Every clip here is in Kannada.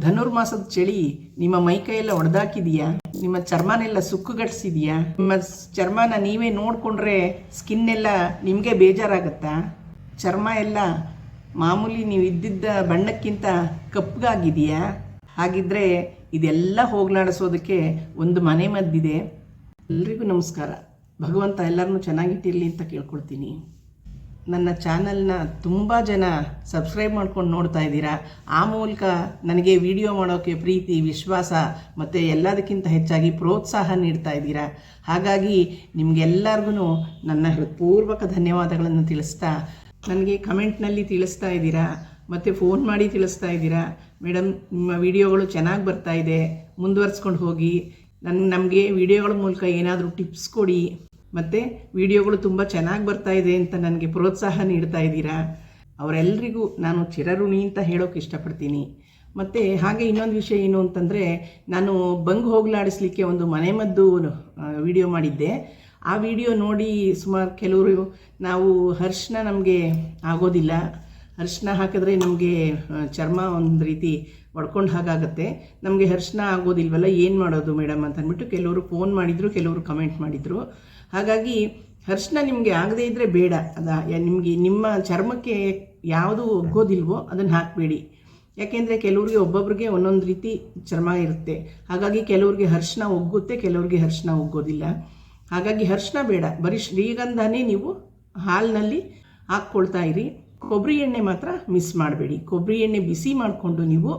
ಧನುರ್ಮಾಸದ ಚಳಿ, ನಿಮ್ಮ ಮೈಕೈಯೆಲ್ಲ ಒಡೆದಾಕಿದೆಯಾ? ನಿಮ್ಮ ಚರ್ಮನೆಲ್ಲ ಸುಕ್ಕುಗಟ್ಟಿಸಿದೆಯಾ? ನಿಮ್ಮ ಚರ್ಮನ ನೀವೇ ನೋಡಿಕೊಂಡ್ರೆ ಸ್ಕಿನ್ ಎಲ್ಲ ನಿಮಗೆ ಬೇಜಾರಾಗತ್ತಾ? ಚರ್ಮ ಎಲ್ಲ ಮಾಮೂಲಿ ನೀವು ಇದ್ದಿದ್ದ ಬಣ್ಣಕ್ಕಿಂತ ಕಪ್ಪಗಾಗಿದೆಯಾ ಹಾಗಿದ್ರೆ ಇದೆಲ್ಲ ಹೋಗ್ಲಾಡಿಸೋದಕ್ಕೆ ಒಂದು ಮನೆ ಮದ್ದಿದೆ. ಎಲ್ರಿಗೂ ನಮಸ್ಕಾರ. ಭಗವಂತ ಎಲ್ಲರನ್ನೂ ಚೆನ್ನಾಗಿಟ್ಟಿರಲಿ ಅಂತ ಕೇಳ್ಕೊಳ್ತೀನಿ. ನನ್ನ ಚಾನಲ್ನ ತುಂಬ ಜನ ಸಬ್ಸ್ಕ್ರೈಬ್ ಮಾಡ್ಕೊಂಡು ನೋಡ್ತಾ ಇದ್ದೀರಾ, ಆ ಮೂಲಕ ನನಗೆ ವಿಡಿಯೋ ಮಾಡೋಕ್ಕೆ ಪ್ರೀತಿ, ವಿಶ್ವಾಸ ಮತ್ತು ಎಲ್ಲದಕ್ಕಿಂತ ಹೆಚ್ಚಾಗಿ ಪ್ರೋತ್ಸಾಹ ನೀಡ್ತಾ ಇದ್ದೀರಾ? ಹಾಗಾಗಿ ನಿಮಗೆಲ್ಲರಿಗೂ ನನ್ನ ಹೃತ್ಪೂರ್ವಕ ಧನ್ಯವಾದಗಳನ್ನು ತಿಳಿಸ್ತಾ, ನನಗೆ ಕಮೆಂಟ್ನಲ್ಲಿ ತಿಳಿಸ್ತಾ ಇದ್ದೀರಾ? ಮತ್ತು ಫೋನ್ ಮಾಡಿ ತಿಳಿಸ್ತಾ ಇದ್ದೀರಾ? ಮೇಡಮ್ ನಿಮ್ಮ ವಿಡಿಯೋಗಳು ಚೆನ್ನಾಗಿ ಬರ್ತಾ ಇದೆ, ಮುಂದುವರಿಸ್ಕೊಂಡು ಹೋಗಿ ನನ್ನ ನಮಗೆ ವಿಡಿಯೋಗಳ ಮೂಲಕ ಏನಾದರೂ ಟಿಪ್ಸ್ ಕೊಡಿ. ಮತ್ತು ವಿಡಿಯೋಗಳು ತುಂಬ ಚೆನ್ನಾಗಿ ಬರ್ತಾ ಇದೆ ಅಂತ ನನಗೆ ಪ್ರೋತ್ಸಾಹ ನೀಡ್ತಾ ಇದ್ದೀರಾ? ಅವರೆಲ್ಲರಿಗೂ ನಾನು ಚಿರಋಣಿ ಅಂತ ಹೇಳೋಕೆ ಇಷ್ಟಪಡ್ತೀನಿ. ಮತ್ತು ಹಾಗೆ ಇನ್ನೊಂದು ವಿಷಯ ಏನು ಅಂತಂದರೆ, ನಾನು ಬಂಗ್ ಹೋಗ್ಲಾಡಿಸ್ಲಿಕ್ಕೆ ಒಂದು ಮನೆಮದ್ದು ವಿಡಿಯೋ ಮಾಡಿದ್ದೆ. ಆ ವಿಡಿಯೋ ನೋಡಿ ಸುಮಾರು ಕೆಲವರು, ನಾವು ಹರ್ಷನ ನಮಗೆ ಆಗೋದಿಲ್ಲ. ಅರಿಶಿನ ಹಾಕಿದ್ರೆ ನಮಗೆ ಚರ್ಮ ಒಂದು ರೀತಿ ಒಡ್ಕೊಂಡು ಹಾಗಾಗುತ್ತೆ. ನಮಗೆ ಅರಿಶಿನ ಆಗೋದಿಲ್ವಲ್ಲ, ಏನು ಮಾಡೋದು ಮೇಡಮ್ ಅಂತ ಅಂದ್ಬಿಟ್ಟು ಕೆಲವರು ಫೋನ್ ಮಾಡಿದರು, ಕೆಲವರು ಕಮೆಂಟ್ ಮಾಡಿದರು. ಹಾಗಾಗಿ ಅರಿಶಿನ ನಿಮಗೆ ಆಗದೇ ಇದ್ದರೆ ಬೇಡ. ಅದ ನಿಮಗೆ, ನಿಮ್ಮ ಚರ್ಮಕ್ಕೆ ಯಾವುದು ಒಗ್ಗೋದಿಲ್ವೋ ಅದನ್ನು ಹಾಕಬೇಡಿ. ಯಾಕೆಂದರೆ ಕೆಲವ್ರಿಗೆ ಒಬ್ಬೊಬ್ರಿಗೆ ಒಂದೊಂದು ರೀತಿ ಚರ್ಮ ಇರುತ್ತೆ. ಹಾಗಾಗಿ ಕೆಲವ್ರಿಗೆ ಅರಿಶಿನ ಒಗ್ಗುತ್ತೆ, ಕೆಲವ್ರಿಗೆ ಅರಿಶಿನ ಒಗ್ಗೋದಿಲ್ಲ. ಹಾಗಾಗಿ ಅರಿಶಿನ ಬೇಡ. ಬರೀ ಶ್ರೀಗಂಧನೇ ನೀವು ಹಾಲಿನಲ್ಲಿ ಹಾಕ್ಕೊಳ್ತಾ ಇರಿ. ಕೊಬ್ಬರಿ ಎಣ್ಣೆ ಮಾತ್ರ ಮಿಸ್ ಮಾಡಬೇಡಿ. ಕೊಬ್ಬರಿ ಎಣ್ಣೆ ಬಿಸಿ ಮಾಡಿಕೊಂಡು ನೀವು,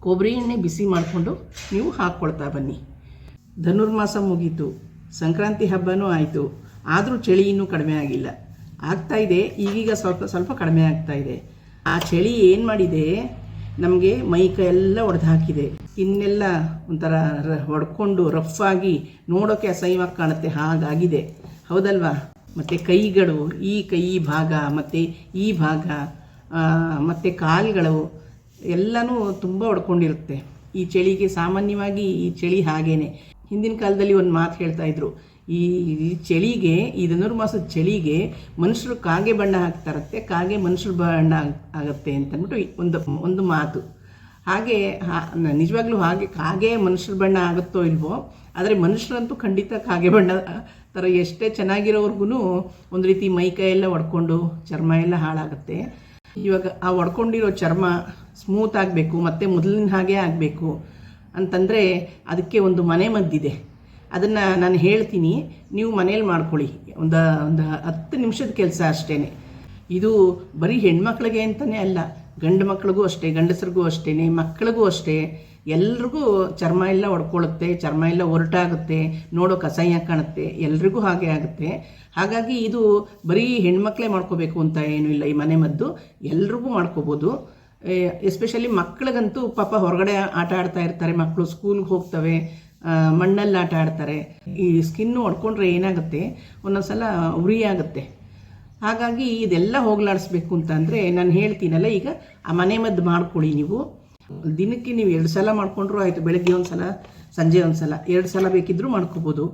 ಕೊಬ್ಬರಿ ಎಣ್ಣೆ ಬಿಸಿ ಮಾಡಿಕೊಂಡು ನೀವು ಹಾಕ್ಕೊಳ್ತಾ ಬನ್ನಿ. ಧನುರ್ಮಾಸ ಮುಗೀತು. ಸಂಕ್ರಾಂತಿ ಹಬ್ಬನೂ ಆಯಿತು. ಆದರೂ ಚಳಿ ಇನ್ನೂ ಕಡಿಮೆ ಆಗಿಲ್ಲ. ಆಗ್ತಾ ಇದೆ, ಈಗೀಗ ಸ್ವಲ್ಪ ಸ್ವಲ್ಪ ಕಡಿಮೆ ಆಗ್ತಾ ಇದೆ. ಆ ಚಳಿ ಏನು ಮಾಡಿದೆ? ನಮಗೆ ಮೈ ಎಲ್ಲ ಒಡೆದು ಹಾಕಿದೆ ಇನ್ನೆಲ್ಲ ಒಂಥರ ಹೊಡ್ಕೊಂಡು ರಫ್ ಆಗಿ ನೋಡೋಕ್ಕೆ ಅಸಹ್ಯವಾಗಿ ಕಾಣುತ್ತೆ. ಹಾಗಾಗಿದೆ. ಹೌದಲ್ವಾ? ಮತ್ತು ಕೈಗಳು, ಈ ಕೈ ಭಾಗ, ಮತ್ತು ಈ ಭಾಗ ಮತ್ತು ಕಾಲುಗಳು, ಎಲ್ಲನೂ ತುಂಬ ಹೊಡ್ಕೊಂಡಿರುತ್ತೆ. ಈ ಚಳಿಗೆ ಸಾಮಾನ್ಯವಾಗಿ ಈ ಚಳಿ ಹಾಗೇನೆ. ಹಿಂದಿನ ಕಾಲದಲ್ಲಿ ಒಂದು ಮಾತು ಹೇಳ್ತಾ ಇದ್ರು, ಈ ಈ ಚಳಿಗೆ, ಈ ಧನುರ್ಮಾಸದ ಚಳಿಗೆ ಮನುಷ್ಯರು ಕಾಗೆ ಬಣ್ಣ ಹಾಕ್ತಾರತ್ತೆ, ಕಾಗೆ ಮನುಷ್ಯರು ಬಣ್ಣ ಆಗುತ್ತೆ ಅಂತಂದ್ಬಿಟ್ಟು ಒಂದು ಒಂದು ಮಾತು. ಹಾಗೆ ನಿಜವಾಗ್ಲೂ ಹಾಗೆ ಕಾಗೆ ಮನುಷ್ಯರ ಬಣ್ಣ ಆಗುತ್ತೋ ಇಲ್ವೋ, ಆದರೆ ಮನುಷ್ಯರಂತೂ ಖಂಡಿತ ಕಾಗೆ ಬಣ್ಣ ಥರ ಎಷ್ಟೇ ಚೆನ್ನಾಗಿರೋರ್ಗು ಒಂದು ರೀತಿ ಮೈ ಕೈ ಎಲ್ಲ ಒಡ್ಕೊಂಡು ಚರ್ಮ ಎಲ್ಲ ಹಾಳಾಗುತ್ತೆ. ಇವಾಗ ಆ ಒಡ್ಕೊಂಡಿರೋ ಚರ್ಮ ಸ್ಮೂತ್ ಆಗಬೇಕು, ಮತ್ತು ಮೊದಲಿನ ಹಾಗೆ ಆಗಬೇಕು ಅಂತಂದರೆ ಅದಕ್ಕೆ ಒಂದು ಮನೆ ಮದ್ದಿದೆ. ಅದನ್ನು ನಾನು ಹೇಳ್ತೀನಿ, ನೀವು ಮನೇಲಿ ಮಾಡ್ಕೊಳ್ಳಿ. ಒಂದು ಒಂದು ಹತ್ತು ನಿಮಿಷದ ಕೆಲಸ ಅಷ್ಟೇ ಇದು ಬರೀ ಹೆಣ್ಮಕ್ಳಿಗೆ ಅಂತಲೇ ಅಲ್ಲ, ಗಂಡು ಮಕ್ಳಿಗೂ ಅಷ್ಟೇ, ಗಂಡಸರಿಗೂ ಅಷ್ಟೇ ಮಕ್ಕಳಿಗೂ ಅಷ್ಟೇ. ಎಲ್ರಿಗೂ ಚರ್ಮ ಎಲ್ಲ ಒಡ್ಕೊಳ್ಳುತ್ತೆ ಚರ್ಮ ಎಲ್ಲ ಒರಟಾಗುತ್ತೆ ನೋಡೋ ಕಸಾಯ ಕಾಣುತ್ತೆ, ಎಲ್ರಿಗೂ ಹಾಗೆ ಆಗುತ್ತೆ. ಹಾಗಾಗಿ ಇದು ಬರೀ ಹೆಣ್ಮಕ್ಳೇ ಮಾಡ್ಕೋಬೇಕು ಅಂತ ಏನೂ ಇಲ್ಲ ಈ ಮನೆ ಮದ್ದು, ಎಲ್ರಿಗೂ ಮಾಡ್ಕೋಬೋದು. ಎಸ್ಪೆಷಲಿ ಮಕ್ಕಳಿಗಂತೂ ಪಾಪ ಹೊರಗಡೆ ಆಟ ಆಡ್ತಾ ಇರ್ತಾರೆ ಮಕ್ಕಳು ಸ್ಕೂಲ್ಗೆ ಹೋಗ್ತವೆ ಮಣ್ಣಲ್ಲಿ ಆಟ ಆಡ್ತಾರೆ. ಈ ಸ್ಕಿನ್ನು ಹೊಡ್ಕೊಂಡ್ರೆ ಏನಾಗುತ್ತೆ? ಒಂದೊಂದ್ಸಲ ಉರಿ ಆಗುತ್ತೆ. ಹಾಗಾಗಿ ಇದೆಲ್ಲ ಹೋಗ್ಲಾಡಿಸ್ಬೇಕು ಅಂತಂದರೆ ನಾನು ಹೇಳ್ತೀನಲ್ಲ, ಈಗ ಆ ಮನೆ ಮದ್ದು ಮಾಡ್ಕೊಳ್ಳಿ ನೀವು. ದಿನಕ್ಕೆ ನೀವು ಎರಡು ಸಲ ಮಾಡ್ಕೊಂಡ್ರು ಆಯಿತು, ಬೆಳಗ್ಗೆ ಒಂದು ಸಲ, ಸಂಜೆ ಒಂದು ಸಲ, ಎರಡು ಸಲ ಬೇಕಿದ್ದರೂ ಮಾಡ್ಕೋಬೋದು.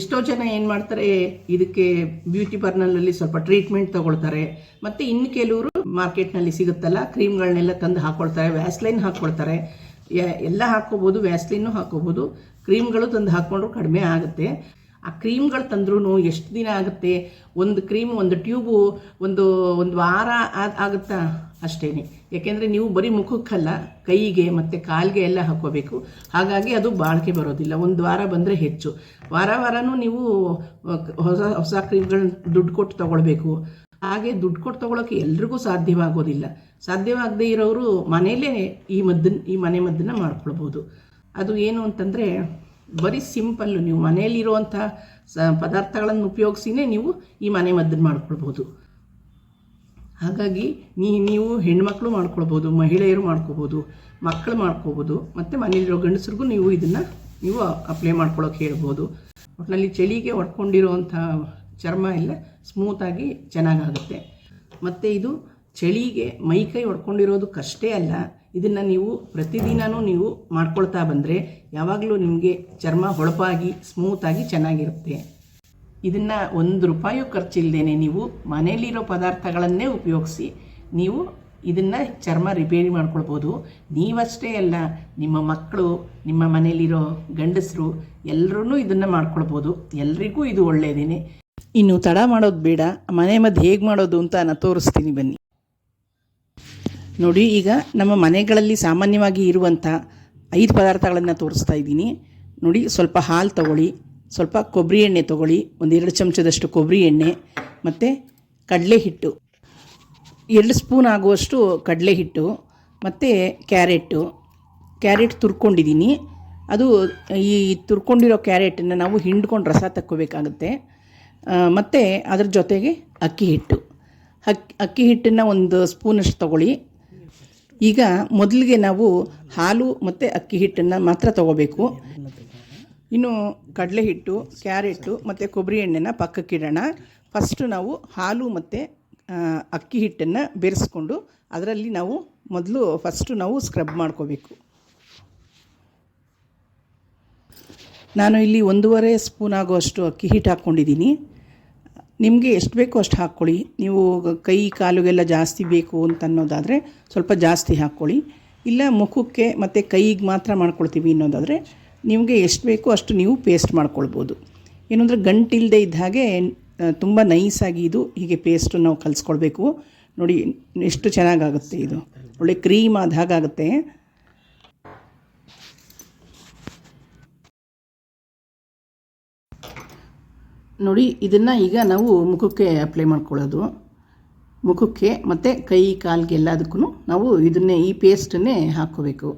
ಎಷ್ಟೋ ಜನ ಏನು ಮಾಡ್ತಾರೆ, ಇದಕ್ಕೆ ಬ್ಯೂಟಿ ಪಾರ್ಲರ್ನಲ್ಲಿ ಸ್ವಲ್ಪ ಟ್ರೀಟ್ಮೆಂಟ್ ತಗೊಳ್ತಾರೆ. ಮತ್ತು ಇನ್ನು ಕೆಲವರು ಮಾರ್ಕೆಟ್ನಲ್ಲಿ ಸಿಗುತ್ತಲ್ಲ ಕ್ರೀಮ್ಗಳನ್ನೆಲ್ಲ ತಂದು ಹಾಕ್ಕೊಳ್ತಾರೆ ವ್ಯಾಸ್ಲೈನ್ ಹಾಕ್ಕೊಳ್ತಾರೆ ಎಲ್ಲ ಹಾಕ್ಕೋಬೋದು ವ್ಯಾಸ್ಲೈನು ಹಾಕ್ಕೋಬೋದು. ಕ್ರೀಮ್ಗಳು ತಂದು ಹಾಕ್ಕೊಂಡ್ರು ಕಡಿಮೆ ಆಗುತ್ತೆ. ಆ ಕ್ರೀಮ್ಗಳು ತಂದ್ರೂ ಎಷ್ಟು ದಿನ ಆಗುತ್ತೆ? ಒಂದು ಕ್ರೀಮ್ ಒಂದು ಟ್ಯೂಬು ಒಂದು ಒಂದು ವಾರ ಆಗುತ್ತಾ? ಅಷ್ಟೇ ಯಾಕೆಂದರೆ ನೀವು ಬರೀ ಮುಖಕ್ಕಲ್ಲ, ಕೈಗೆ ಮತ್ತು ಕಾಲಿಗೆ ಎಲ್ಲ ಹಾಕೋಬೇಕು ಹಾಗಾಗಿ ಅದು ಬಾಳಿಕೆ ಬರೋದಿಲ್ಲ. ಒಂದು ವಾರ ಬಂದರೆ ಹೆಚ್ಚು. ವಾರ ವಾರನೂ ನೀವು ಹೊಸ ಹೊಸ ಕ್ರೀಮ್ಗಳನ್ನ ದುಡ್ಡು ಕೊಟ್ಟು ತೊಗೊಳ್ಬೇಕು. ಹಾಗೆ ದುಡ್ಡು ಕೊಟ್ಟು ತೊಗೊಳಕ್ಕೆ ಎಲ್ರಿಗೂ ಸಾಧ್ಯವಾಗೋದಿಲ್ಲ. ಸಾಧ್ಯವಾಗದೇ ಇರೋರು ಮನೆಯಲ್ಲೇ ಈ ಮದ್ದನ್ನು ಈ ಮನೆ ಮದ್ದನ್ನು ಮಾಡ್ಕೊಳ್ಬೋದು. ಅದು ಏನು ಅಂತಂದರೆ, ಬರೀ ಸಿಂಪಲ್ಲು. ನೀವು ಮನೆಯಲ್ಲಿರುವಂಥ ಸ, ಪದಾರ್ಥಗಳನ್ನು ಉಪಯೋಗಿಸಿನೇ ನೀವು ಈ ಮನೆ ಮದ್ದನ್ನು ಮಾಡ್ಕೊಳ್ಬೋದು. ಹಾಗಾಗಿ ನೀ ನೀವು ಹೆಣ್ಮಕ್ಳು ಮಾಡ್ಕೊಳ್ಬೋದು, ಮಹಿಳೆಯರು ಮಾಡ್ಕೋಬೋದು ಮಕ್ಕಳು ಮಾಡ್ಕೋಬೋದು ಮತ್ತು ಮನೇಲಿರೋ ಗಂಡಸ್ರಿಗೂ ನೀವು ಇದನ್ನು ನೀವು ಅಪ್ಲೈ ಮಾಡ್ಕೊಳ್ಳೋಕೆ ಹೇಳ್ಬೋದು. ಒಟ್ಟಿನಲ್ಲಿ ಚಳಿಗೆ ಒಡ್ಕೊಂಡಿರೋವಂಥ ಚರ್ಮ ಎಲ್ಲ ಸ್ಮೂತಾಗಿ ಚೆನ್ನಾಗಾಗುತ್ತೆ. ಮತ್ತು ಇದು ಚಳಿಗೆ ಮೈಕೈ ಹೊಡ್ಕೊಂಡಿರೋದಕ್ಕಷ್ಟೇ ಅಲ್ಲ, ಇದನ್ನು ನೀವು ಪ್ರತಿದಿನವೂ ನೀವು ಮಾಡ್ಕೊಳ್ತಾ ಬಂದರೆ ಯಾವಾಗಲೂ ನಿಮಗೆ ಚರ್ಮ ಹೊಳಪಾಗಿ ಸ್ಮೂತಾಗಿ ಚೆನ್ನಾಗಿರುತ್ತೆ. ಇದನ್ನು ಒಂದು ರೂಪಾಯಿಯೂ ಖರ್ಚಿಲ್ಲದೇನೆ ನೀವು ಮನೆಯಲ್ಲಿರೋ ಪದಾರ್ಥಗಳನ್ನೇ ಉಪಯೋಗಿಸಿ ನೀವು ಇದನ್ನು ಚರ್ಮ ರಿಪೇರಿ ಮಾಡ್ಕೊಳ್ಬೋದು. ನೀವಷ್ಟೇ ಅಲ್ಲ, ನಿಮ್ಮ ಮಕ್ಕಳು, ನಿಮ್ಮ ಮನೇಲಿರೋ ಗಂಡಸರು ಎಲ್ಲರೂ ಇದನ್ನು ಮಾಡ್ಕೊಳ್ಬೋದು. ಎಲ್ರಿಗೂ ಇದು ಒಳ್ಳೆಯದೇನೆ ಇನ್ನು ತಡ ಮಾಡೋದು ಬೇಡ, ಮನೆ ಮದ್ದು ಹೇಗೆ ಮಾಡೋದು ಅಂತ ನಾನು ತೋರಿಸ್ತೀನಿ ಬನ್ನಿ. ನೋಡಿ, ಈಗ ನಮ್ಮ ಮನೆಗಳಲ್ಲಿ ಸಾಮಾನ್ಯವಾಗಿ ಇರುವಂಥ ಐದು ಪದಾರ್ಥಗಳನ್ನು ತೋರಿಸ್ತಾ ಇದ್ದೀನಿ. ನೋಡಿ, ಸ್ವಲ್ಪ ಹಾಲು ತಗೊಳ್ಳಿ. ಸ್ವಲ್ಪ ಕೊಬ್ಬರಿ ಎಣ್ಣೆ ತಗೊಳ್ಳಿ. ಒಂದೆರಡು ಚಮಚದಷ್ಟು ಕೊಬ್ಬರಿ ಎಣ್ಣೆ, ಮತ್ತು ಕಡಲೆ ಹಿಟ್ಟು. ಎರಡು ಸ್ಪೂನ್ ಆಗುವಷ್ಟು ಕಡಲೆ ಹಿಟ್ಟು, ಮತ್ತು ಕ್ಯಾರೆಟ್ಟು. ಕ್ಯಾರೆಟ್ ತುರ್ಕೊಂಡಿದ್ದೀನಿ ಅದು ಈ ತುರ್ಕೊಂಡಿರೋ ಕ್ಯಾರೆಟನ್ನು ನಾವು ಹಿಂಡ್ಕೊಂಡು ರಸ ತಕ್ಕೋಬೇಕಾಗುತ್ತೆ. ಮತ್ತು ಅದ್ರ ಜೊತೆಗೆ ಅಕ್ಕಿ ಹಿಟ್ಟು. ಅಕ್ಕಿ ಅಕ್ಕಿ ಹಿಟ್ಟನ್ನು ಒಂದು ಸ್ಪೂನಷ್ಟು ತಗೊಳ್ಳಿ. ಈಗ ಮೊದಲಿಗೆ ನಾವು ಹಾಲು ಮತ್ತು ಅಕ್ಕಿ ಹಿಟ್ಟನ್ನು ಮಾತ್ರ ತಗೋಬೇಕು. ಇನ್ನು ಕಡಲೆ ಹಿಟ್ಟು ಕ್ಯಾರೆಟು ಮತ್ತು ಕೊಬ್ಬರಿ ಎಣ್ಣೆನ ಪಕ್ಕಕ್ಕಿಡೋಣ. ಫಸ್ಟು ನಾವು ಹಾಲು ಮತ್ತು ಅಕ್ಕಿ ಹಿಟ್ಟನ್ನು ಬೆರೆಸ್ಕೊಂಡು ಅದರಲ್ಲಿ ನಾವು ಮೊದಲು ಫಸ್ಟು ನಾವು ಸ್ಕ್ರಬ್ ಮಾಡ್ಕೋಬೇಕು. ನಾನು ಇಲ್ಲಿ ಒಂದೂವರೆ ಸ್ಪೂನ್ ಆಗುವಷ್ಟು ಅಕ್ಕಿ ಹಿಟ್ಟು ಹಾಕ್ಕೊಂಡಿದ್ದೀನಿ. ನಿಮಗೆ ಎಷ್ಟು ಬೇಕೋ ಅಷ್ಟು ಹಾಕ್ಕೊಳ್ಳಿ. ನೀವು ಕೈ ಕಾಲುಗೆಲ್ಲ ಜಾಸ್ತಿ ಬೇಕು ಅಂತ ಅನ್ನೋದಾದರೆ ಸ್ವಲ್ಪ ಜಾಸ್ತಿ ಹಾಕ್ಕೊಳ್ಳಿ. ಇಲ್ಲ ಮುಖಕ್ಕೆ ಮತ್ತು ಕೈಗೆ ಮಾತ್ರ ಮಾಡ್ಕೊಳ್ತೀವಿ ಅನ್ನೋದಾದರೆ ನಿಮಗೆ ಎಷ್ಟು ಬೇಕೋ ಅಷ್ಟು ನೀವು ಪೇಸ್ಟ್ ಮಾಡ್ಕೊಳ್ಬೋದು. ಏನಂದರೆ ಗಂಟಿಲ್ಲದೆ ಇದ್ದ ಹಾಗೆ ತುಂಬ ನೈಸಾಗಿ ಇದು ಹೀಗೆ ಪೇಸ್ಟು ನಾವು ಕಲಿಸ್ಕೊಳ್ಬೇಕು. ನೋಡಿ, ಎಷ್ಟು ಚೆನ್ನಾಗಾಗುತ್ತೆ ಇದು. ಒಳ್ಳೆ ಕ್ರೀಮ್ ಆದ ಹಾಗಾಗುತ್ತೆ. ನೋಡಿ, ಇದನ್ನು ಈಗ ನಾವು ಮುಖಕ್ಕೆ ಅಪ್ಲೈ ಮಾಡ್ಕೊಳ್ಳೋದು. ಮುಖಕ್ಕೆ ಮತ್ತು ಕೈ, ಕಾಲಿಗೆ ಎಲ್ಲದಕ್ಕೂ ನಾವು ಇದನ್ನೇ, ಈ ಪೇಸ್ಟನ್ನೇ ಹಾಕ್ಕೋಬೇಕು.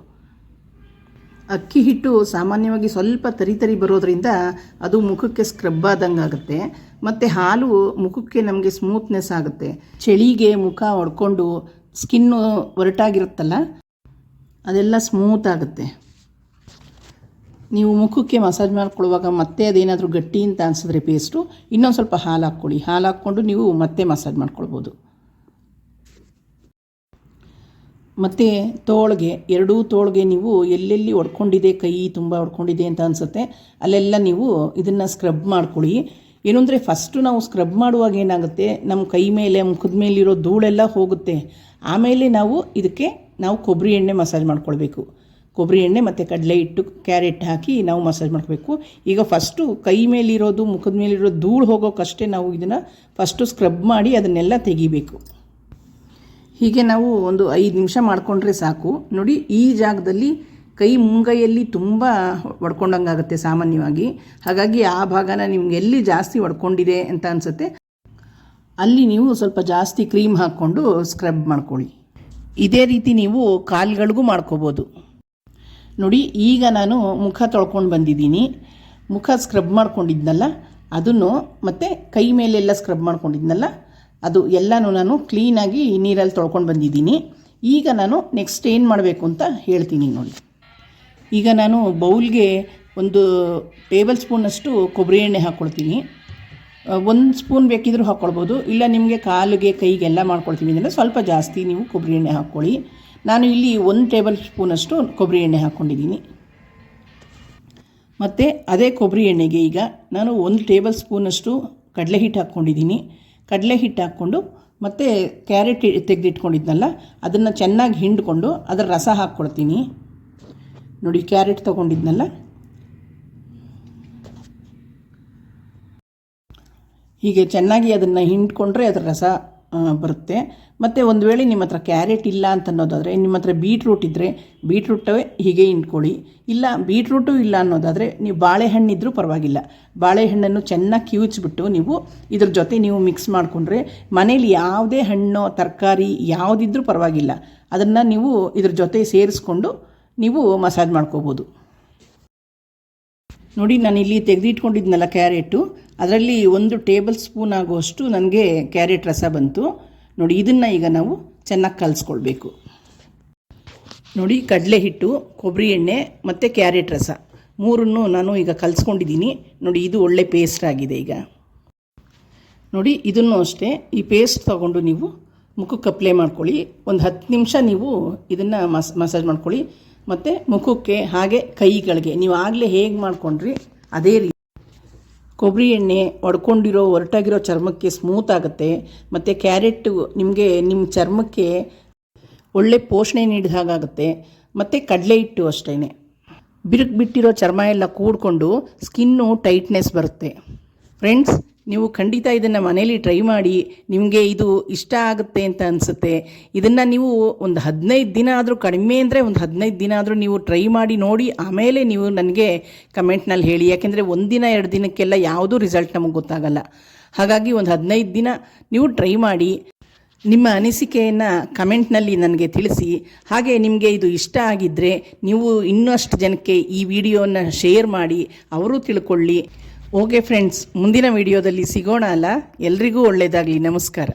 ಅಕ್ಕಿ ಹಿಟ್ಟು ಸಾಮಾನ್ಯವಾಗಿ ಸ್ವಲ್ಪ ತರಿ ತರಿ ಬರೋದ್ರಿಂದ ಅದು ಮುಖಕ್ಕೆ ಸ್ಕ್ರಬ್ ಆದಂಗೆ ಆಗುತ್ತೆ. ಮತ್ತು ಹಾಲು ಮುಖಕ್ಕೆ ನಮಗೆ ಸ್ಮೂತ್ನೆಸ್ ಆಗುತ್ತೆ. ಚಳಿಗೆ ಮುಖ ಹೊಡ್ಕೊಂಡು ಸ್ಕಿನ್ನು ಒರಟಾಗಿರುತ್ತಲ್ಲ ಅದೆಲ್ಲ ಸ್ಮೂತ್ ಆಗುತ್ತೆ. ನೀವು ಮುಖಕ್ಕೆ ಮಸಾಜ್ ಮಾಡ್ಕೊಳ್ಳುವಾಗ ಮತ್ತೆ ಅದೇನಾದರೂ ಗಟ್ಟಿ ಅಂತ ಅನಿಸಿದ್ರೆ ಪೇಸ್ಟು ಇನ್ನೊಂದು ಸ್ವಲ್ಪ ಹಾಲು ಹಾಕ್ಕೊಳ್ಳಿ. ಹಾಲು ಹಾಕ್ಕೊಂಡು ನೀವು ಮತ್ತೆ ಮಸಾಜ್ ಮಾಡ್ಕೊಳ್ಬೋದು. ಮತ್ತು ತೋಳ್ಗೆ, ಎರಡೂ ತೋಳ್ಗೆ ನೀವು ಎಲ್ಲೆಲ್ಲಿ ಒಡ್ಕೊಂಡಿದೆ, ಕೈ ತುಂಬ ಒಡ್ಕೊಂಡಿದೆ ಅಂತ ಅನಿಸುತ್ತೆ. ಅಲ್ಲೆಲ್ಲ ನೀವು ಇದನ್ನು ಸ್ಕ್ರಬ್ ಮಾಡ್ಕೊಳ್ಳಿ. ಏನು ಅಂದರೆ ಫಸ್ಟು ನಾವು ಸ್ಕ್ರಬ್ ಮಾಡುವಾಗ ಏನಾಗುತ್ತೆ? ನಮ್ಮ ಕೈ ಮೇಲೆ, ಮುಖದ ಮೇಲಿರೋ ಧೂಳೆಲ್ಲ ಹೋಗುತ್ತೆ. ಆಮೇಲೆ ನಾವು ಇದಕ್ಕೆ ನಾವು ಕೊಬ್ಬರಿ ಎಣ್ಣೆ ಮಸಾಜ್ ಮಾಡ್ಕೊಳ್ಬೇಕು. ಕೊಬ್ಬರಿ ಎಣ್ಣೆ ಮತ್ತು ಕಡಲೆ ಹಿಟ್ಟು ಕ್ಯಾರೆಟ್ ಹಾಕಿ ನಾವು ಮಸಾಜ್ ಮಾಡಬೇಕು ಈಗ ಫಸ್ಟು ಕೈ ಮೇಲಿರೋದು, ಮುಖದ ಮೇಲಿರೋ ಧೂಳು ಹೋಗೋಕ್ಕಷ್ಟೇ ನಾವು ಇದನ್ನು ಫಸ್ಟು ಸ್ಕ್ರಬ್ ಮಾಡಿ ಅದನ್ನೆಲ್ಲ ತೆಗಿಬೇಕು. ಹೀಗೆ ನಾವು ಒಂದು ಐದು ನಿಮಿಷ ಮಾಡಿಕೊಂಡ್ರೆ ಸಾಕು. ನೋಡಿ, ಈ ಜಾಗದಲ್ಲಿ ಕೈ ಮುಂಗೈಯಲ್ಲಿ ತುಂಬ ಒಡ್ಕೊಂಡಂಗಾಗುತ್ತೆ ಸಾಮಾನ್ಯವಾಗಿ. ಹಾಗಾಗಿ ಆ ಭಾಗನ ನಿಮ್ಗೆ ಎಲ್ಲಿ ಜಾಸ್ತಿ ಒಡ್ಕೊಂಡಿದೆ ಅಂತ ಅನಿಸುತ್ತೆ. ಅಲ್ಲಿ ನೀವು ಸ್ವಲ್ಪ ಜಾಸ್ತಿ ಕ್ರೀಮ್ ಹಾಕ್ಕೊಂಡು ಸ್ಕ್ರಬ್ ಮಾಡ್ಕೊಳ್ಳಿ. ಇದೇ ರೀತಿ ನೀವು ಕಾಲ್ಗಳಿಗೂ ಮಾಡ್ಕೋಬೋದು. ನೋಡಿ, ಈಗ ನಾನು ಮುಖ ತೊಳ್ಕೊಂಡು ಬಂದಿದ್ದೀನಿ. ಮುಖ ಸ್ಕ್ರಬ್ ಮಾಡ್ಕೊಂಡಿದ್ನಲ್ಲ, ಅದನ್ನು ಮತ್ತು ಕೈ ಮೇಲೆಲ್ಲ ಸ್ಕ್ರಬ್ ಮಾಡ್ಕೊಂಡಿದ್ನಲ್ಲ ಅದು ಎಲ್ಲನೂ ನಾನು ಕ್ಲೀನಾಗಿ ನೀರಲ್ಲಿ ತೊಳ್ಕೊಂಡು ಬಂದಿದ್ದೀನಿ. ಈಗ ನಾನು ನೆಕ್ಸ್ಟ್ ಏನು ಮಾಡಬೇಕು ಅಂತ ಹೇಳ್ತೀನಿ ನೋಡಿ. ಈಗ ನಾನು ಬೌಲ್ಗೆ ಒಂದು ಟೇಬಲ್ ಸ್ಪೂನಷ್ಟು ಕೊಬ್ಬರಿ ಎಣ್ಣೆ ಹಾಕ್ಕೊಳ್ತೀನಿ ಒಂದು ಸ್ಪೂನ್ ಬೇಕಿದ್ರೂ ಹಾಕ್ಕೊಳ್ಬೋದು ಇಲ್ಲ ನಿಮಗೆ ಕಾಲಿಗೆ ಕೈಗೆಲ್ಲ ಮಾಡ್ಕೊಳ್ತೀವಿ ಅಂದರೆ ಸ್ವಲ್ಪ ಜಾಸ್ತಿ ನೀವು ಕೊಬ್ಬರಿ ಎಣ್ಣೆ ಹಾಕ್ಕೊಳ್ಳಿ. ನಾನು ಇಲ್ಲಿ ಒಂದು ಟೇಬಲ್ ಸ್ಪೂನಷ್ಟು ಕೊಬ್ಬರಿ ಎಣ್ಣೆ ಹಾಕ್ಕೊಂಡಿದ್ದೀನಿ ಮತ್ತು ಅದೇ ಕೊಬ್ಬರಿ ಎಣ್ಣೆಗೆ ಈಗ ನಾನು ಒಂದು ಟೇಬಲ್ ಸ್ಪೂನಷ್ಟು ಕಡಲೆ ಹಿಟ್ಟು ಹಾಕ್ಕೊಂಡಿದ್ದೀನಿ ಕಡಲೆ ಹಿಟ್ಟು ಹಾಕ್ಕೊಂಡು ಮತ್ತು ಕ್ಯಾರೆಟ್ ತೆಗೆದಿಟ್ಕೊಂಡಿದ್ನಲ್ಲ, ಅದನ್ನು ಚೆನ್ನಾಗಿ ಹಿಂಡ್ಕೊಂಡು ಅದರ ರಸ ಹಾಕ್ಕೊಳ್ತೀನಿ. ನೋಡಿ, ಕ್ಯಾರೆಟ್ ತೊಗೊಂಡಿದ್ನಲ್ಲ? ಹೀಗೆ ಚೆನ್ನಾಗಿ ಅದನ್ನು ಹಿಂಡ್ಕೊಂಡ್ರೆ ಅದರ ರಸ ಬರುತ್ತೆ. ಮತ್ತು ಒಂದು ವೇಳೆ ನಿಮ್ಮ ಹತ್ರ ಕ್ಯಾರೆಟ್ ಇಲ್ಲ ಅಂತ ಅನ್ನೋದಾದರೆ ನಿಮ್ಮ ಹತ್ರ ಬೀಟ್ರೂಟ್ ಇದ್ದರೆ ಬೀಟ್ರೂಟವೇ ಹೀಗೆ ಹಿಂಡ್ಕೊಳ್ಳಿ. ಇಲ್ಲ, ಬೀಟ್ರೂಟು ಇಲ್ಲ ಅನ್ನೋದಾದರೆ, ನೀವು ಬಾಳೆಹಣ್ಣಿದ್ರೂ ಪರವಾಗಿಲ್ಲ. ಬಾಳೆಹಣ್ಣನ್ನು ಚೆನ್ನಾಗಿ ಕಿವುಚ್ಬಿಟ್ಟು ನೀವು ಇದ್ರ ಜೊತೆ ನೀವು ಮಿಕ್ಸ್ ಮಾಡಿಕೊಂಡ್ರೆ, ಮನೇಲಿ ಯಾವುದೇ ಹಣ್ಣು, ತರಕಾರಿ ಯಾವುದಿದ್ರೂ ಪರವಾಗಿಲ್ಲ. ಅದನ್ನು ನೀವು ಇದ್ರ ಜೊತೆ ಸೇರಿಸ್ಕೊಂಡು ನೀವು ಮಸಾಜ್ ಮಾಡ್ಕೋಬೋದು. ನೋಡಿ, ನಾನು ಇಲ್ಲಿ ತೆಗೆದಿಟ್ಕೊಂಡಿದ್ನಲ್ಲ ಕ್ಯಾರೆಟು. ಅದರಲ್ಲಿ ಒಂದು ಟೇಬಲ್ ಸ್ಪೂನ್ ಆಗುವಷ್ಟು ನನಗೆ ಕ್ಯಾರೆಟ್ ರಸ ಬಂತು. ನೋಡಿ, ಇದನ್ನು ಈಗ ನಾವು ಚೆನ್ನಾಗಿ ಕಲಿಸ್ಕೊಳ್ಬೇಕು. ನೋಡಿ, ಕಡಲೆ ಹಿಟ್ಟು ಕೊಬ್ಬರಿ ಎಣ್ಣೆ ಮತ್ತು ಕ್ಯಾರೆಟ್ ರಸ. ಮೂರನ್ನು ನಾನು ಈಗ ಕಲಿಸ್ಕೊಂಡಿದ್ದೀನಿ. ನೋಡಿ, ಇದು ಒಳ್ಳೆ ಪೇಸ್ಟ್ ಆಗಿದೆ ಈಗ. ನೋಡಿ, ಇದನ್ನು ಅಷ್ಟೇ. ಈ ಪೇಸ್ಟ್ ತಗೊಂಡು ನೀವು ಮುಖಕ್ಕೆ ಅಪ್ಲೈ ಮಾಡ್ಕೊಳ್ಳಿ. ಒಂದು ಹತ್ತು ನಿಮಿಷ ನೀವು ಇದನ್ನು ಮಸ್, ಮಸಾಜ್ ಮಾಡ್ಕೊಳ್ಳಿ. ಮತ್ತು ಮುಖಕ್ಕೆ ಹಾಗೆ ಕೈಗಳಿಗೆ. ನೀವು ಆಗಲೇ ಹೇಗೆ ಮಾಡ್ಕೊಂಡ್ರಿ? ಅದೇ ರೀತಿ. ಕೊಬ್ಬರಿ ಎಣ್ಣೆ ಒಡ್ಕೊಂಡಿರೋ, ಒರಟಾಗಿರೋ ಚರ್ಮಕ್ಕೆ ಸ್ಮೂತ್ ಆಗುತ್ತೆ. ಮತ್ತು ಕ್ಯಾರೆಟ್ ನಿಮಗೆ ನಿಮ್ಮ ಚರ್ಮಕ್ಕೆ ಒಳ್ಳೆ ಪೋಷಣೆ ನೀಡಿದ ಹಾಗಾಗುತ್ತೆ ಮತ್ತು ಕಡಲೆ ಹಿಟ್ಟು ಅಷ್ಟೇ ಬಿರುಕು ಬಿಟ್ಟಿರೋ ಚರ್ಮ ಎಲ್ಲ ಕೂಡ್ಕೊಂಡು ಸ್ಕಿನ್ನು ಟೈಟ್ನೆಸ್ ಬರುತ್ತೆ. ಫ್ರೆಂಡ್ಸ್ ನೀವು ಖಂಡಿತ ಇದನ್ನು ಮನೇಲಿ ಟ್ರೈ ಮಾಡಿ, ನಿಮಗೆ ಇದು ಇಷ್ಟ ಆಗುತ್ತೆ ಅಂತ ಅನಿಸುತ್ತೆ. ಇದನ್ನು ನೀವು ಒಂದು ಹದಿನೈದು ದಿನ ಆದರೂ ಕಡಿಮೆ ಅಂದರೆ ಒಂದು ಹದಿನೈದು ದಿನ ಆದರೂ ನೀವು ಟ್ರೈ ಮಾಡಿ, ನೋಡಿ, ಆಮೇಲೆ ನೀವು ನನಗೆ ಕಮೆಂಟ್ನಲ್ಲಿ ಹೇಳಿ. ಯಾಕೆಂದರೆ ಒಂದಿನ ಎರಡು ದಿನಕ್ಕೆಲ್ಲ ಯಾವುದೂ ರಿಸಲ್ಟ್ ನಮಗೆ ಗೊತ್ತಾಗಲ್ಲ. ಹಾಗಾಗಿ ಒಂದು ಹದಿನೈದು ದಿನ ನೀವು ಟ್ರೈ ಮಾಡಿ, ನಿಮ್ಮ ಅನಿಸಿಕೆಯನ್ನು ಕಮೆಂಟ್ನಲ್ಲಿ ನನಗೆ ತಿಳಿಸಿ. ಹಾಗೆ ನಿಮಗೆ ಇದು ಇಷ್ಟ ಆಗಿದ್ದರೆ ನೀವು ಇನ್ನಷ್ಟು ಜನಕ್ಕೆ ಈ ವಿಡಿಯೋನ ಶೇರ್ ಮಾಡಿ, ಅವರು ತಿಳ್ಕೊಳ್ಳಿ. ಓಕೆ ಫ್ರೆಂಡ್ಸ್ ಮುಂದಿನ ವಿಡಿಯೋದಲ್ಲಿ ಸಿಗೋಣ ಅಲ್ಲ? ಎಲ್ರಿಗೂ ಒಳ್ಳೆಯದಾಗಲಿ ನಮಸ್ಕಾರ.